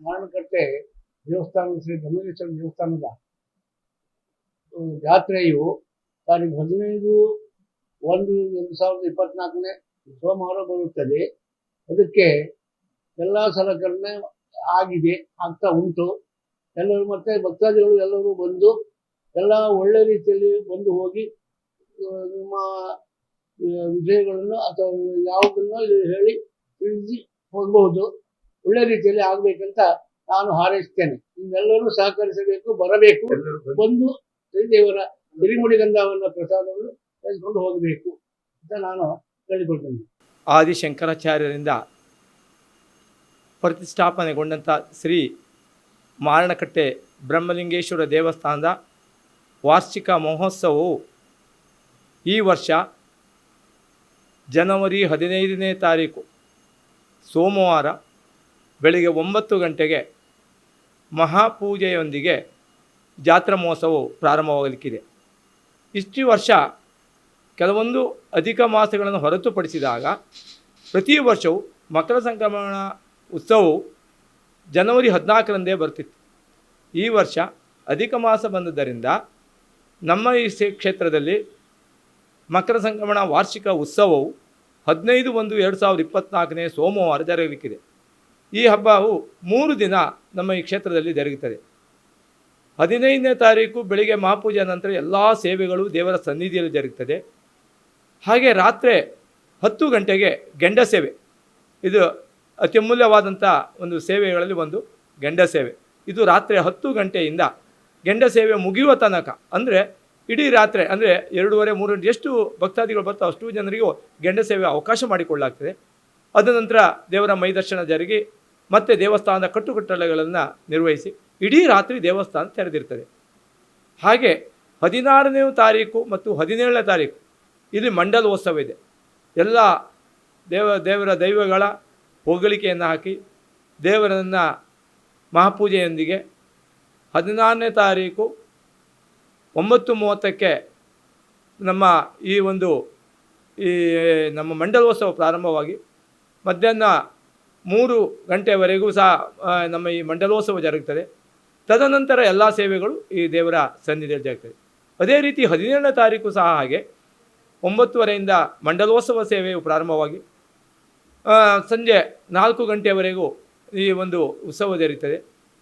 ಮಾರಣಕಟ್ಟೆ ದೇವಸ್ಥಾನ ಶ್ರೀ ಗಂಗೇಶ್ವರ ದೇವಸ್ಥಾನದ ಜಾತ್ರೆಯು ತಾರೀಕು ಹದಿನೈದು ಒಂದು ಎರಡು ಸಾವಿರದ ಇಪ್ಪತ್ನಾಲ್ಕನೇ ಸೋಮವಾರ ಬರುತ್ತದೆ. ಅದಕ್ಕೆ ಎಲ್ಲ ಸಲಕರಣೆ ಆಗಿದೆ, ಆಗ್ತಾ ಉಂಟು. ಎಲ್ಲರೂ ಮತ್ತೆ ಭಕ್ತಾದಿಗಳು ಎಲ್ಲರೂ ಬಂದು ಎಲ್ಲ ಒಳ್ಳೆ ರೀತಿಯಲ್ಲಿ ಬಂದು ಹೋಗಿ ನಿಮ್ಮ ವಿಷಯಗಳನ್ನು ಅಥವಾ ಯಾವುದನ್ನು ಹೇಳಿ ತಿಳಿಸಿ ಹೋಗಬಹುದು ಒಳ್ಳೆ ರೀತಿಯಲ್ಲಿ ಆಗ್ಬೇಕಂತ ನಾನು ಹಾರೈಸ್ತೇನೆ. ನಿಮ್ಮೆಲ್ಲರೂ ಸಹಕರಿಸಬೇಕು ಬರಬೇಕು. ಬಂದು ಶ್ರೀದೇವರ ಸಿರಿಮುಡಿಗಂಧವನ್ನ ಪ್ರಸಾದವನ್ನು ತೆಗೆದುಕೊಂಡು ಹೋಗಬೇಕು ಅಂತ ನಾನು ಹೇಳಿಕೊಳ್ತೇನೆ. ಆದಿಶಂಕರಾಚಾರ್ಯರಿಂದ ಪ್ರತಿಷ್ಠಾಪನೆಗೊಂಡಂಥ ಶ್ರೀ ಮಾರಣಕಟ್ಟೆ ಬ್ರಹ್ಮಲಿಂಗೇಶ್ವರ ದೇವಸ್ಥಾನದ ವಾರ್ಷಿಕ ಮಹೋತ್ಸವವು ಈ ವರ್ಷ ಜನವರಿ ಹದಿನೈದನೇ ತಾರೀಕು ಸೋಮವಾರ ಬೆಳಿಗ್ಗೆ ಒಂಬತ್ತು ಗಂಟೆಗೆ ಮಹಾಪೂಜೆಯೊಂದಿಗೆ ಜಾತ್ರಾ ಮಹೋತ್ಸವವು ಪ್ರಾರಂಭವಾಗಲಿಕ್ಕಿದೆ. ಇಷ್ಟು ವರ್ಷ ಕೆಲವೊಂದು ಅಧಿಕ ಮಾಸಗಳನ್ನು ಹೊರತುಪಡಿಸಿದಾಗ ಪ್ರತಿ ವರ್ಷವೂ ಮಕರ ಸಂಕ್ರಮಣ ಉತ್ಸವವು ಜನವರಿ ಹದಿನಾಲ್ಕರಂದೇ ಬರ್ತಿತ್ತು. ಈ ವರ್ಷ ಅಧಿಕ ಮಾಸ ಬಂದದ್ದರಿಂದ ನಮ್ಮ ಈ ಕ್ಷೇತ್ರದಲ್ಲಿ ಮಕರ ಸಂಕ್ರಮಣ ವಾರ್ಷಿಕ ಉತ್ಸವವು ಹದಿನೈದು ಒಂದು ಎರಡು ಸಾವಿರದ ಇಪ್ಪತ್ತ್ನಾಲ್ಕನೇ ಸೋಮವಾರ ಜರಗಲಿಕ್ಕಿದೆ. ಈ ಹಬ್ಬವು ಮೂರು ದಿನ ನಮ್ಮ ಈ ಕ್ಷೇತ್ರದಲ್ಲಿ ಜರುಗುತ್ತದೆ. ಹದಿನೈದನೇ ತಾರೀಕು ಬೆಳಿಗ್ಗೆ ಮಹಾಪೂಜೆ ನಂತರ ಎಲ್ಲ ಸೇವೆಗಳು ದೇವರ ಸನ್ನಿಧಿಯಲ್ಲಿ ಜರುಗುತ್ತದೆ. ಹಾಗೆ ರಾತ್ರಿ ಹತ್ತು ಗಂಟೆಗೆ ಗೆಂಡ ಸೇವೆ. ಇದು ಅತ್ಯಮೂಲ್ಯವಾದಂಥ ಒಂದು ಸೇವೆಗಳಲ್ಲಿ ಒಂದು ಗೆಂಡ ಸೇವೆ. ಇದು ರಾತ್ರಿ ಹತ್ತು ಗಂಟೆಯಿಂದ ಗೆಂಡ ಸೇವೆ ಮುಗಿಯುವ ತನಕ. ಅಂದರೆ ಇಡೀ ರಾತ್ರಿ, ಅಂದರೆ ಎರಡೂವರೆ ಮೂರು ಗಂಟೆ ಎಷ್ಟು ಭಕ್ತಾದಿಗಳು ಬರ್ತಾವೆ ಅಷ್ಟು ಜನರಿಗೂ ಗೆಂಡ ಸೇವೆ ಅವಕಾಶ ಮಾಡಿಕೊಳ್ಳಲಾಗ್ತದೆ. ಅದ ನಂತರ ದೇವರ ಮೈದರ್ಶನ ಜರುಗಿ ಮತ್ತೆ ದೇವಸ್ಥಾನದ ಕಟ್ಟುಕಟ್ಟಳೆಗಳನ್ನು ನಿರ್ವಹಿಸಿ, ಇಡೀ ರಾತ್ರಿ ದೇವಸ್ಥಾನ ತೆರೆದಿರ್ತದೆ. ಹಾಗೆ ಹದಿನಾರನೇ ತಾರೀಕು ಮತ್ತು ಹದಿನೇಳನೇ ತಾರೀಕು ಇಲ್ಲಿ ಮಂಡಲೋತ್ಸವ ಇದೆ. ಎಲ್ಲ ದೇವ, ದೇವರ ದೈವಗಳ ಹೊಗಳಿಕೆಯನ್ನು ಹಾಕಿ, ದೇವರನ್ನು ಮಹಾಪೂಜೆಯೊಂದಿಗೆ ಹದಿನಾರನೇ ತಾರೀಕು ಒಂಬತ್ತು ಮೂವತ್ತಕ್ಕೆ ನಮ್ಮ ಈ ಒಂದು ಈ ನಮ್ಮ ಮಂಡಲೋತ್ಸವ ಪ್ರಾರಂಭವಾಗಿ ಮಧ್ಯಾಹ್ನ ಮೂರು ಗಂಟೆವರೆಗೂ ಸಹ ನಮ್ಮ ಈ ಮಂಡಲೋತ್ಸವ ಜರುಗುತ್ತದೆ ತದನಂತರ ಎಲ್ಲ ಸೇವೆಗಳು ಈ ದೇವರ ಸನ್ನಿಧಿಯಲ್ಲಿ ಜರುಗುತ್ತದೆ ಅದೇ ರೀತಿ ಹದಿನೇಳನೇ ತಾರೀಕು ಸಹ ಹಾಗೆ. ಒಂಬತ್ತುವರೆಯಿಂದ ಮಂಡಲೋತ್ಸವ ಸೇವೆಯು ಪ್ರಾರಂಭವಾಗಿ ಸಂಜೆ ನಾಲ್ಕು ಗಂಟೆವರೆಗೂ ಈ ಒಂದು ಉತ್ಸವ ಜರುಗುತ್ತದೆ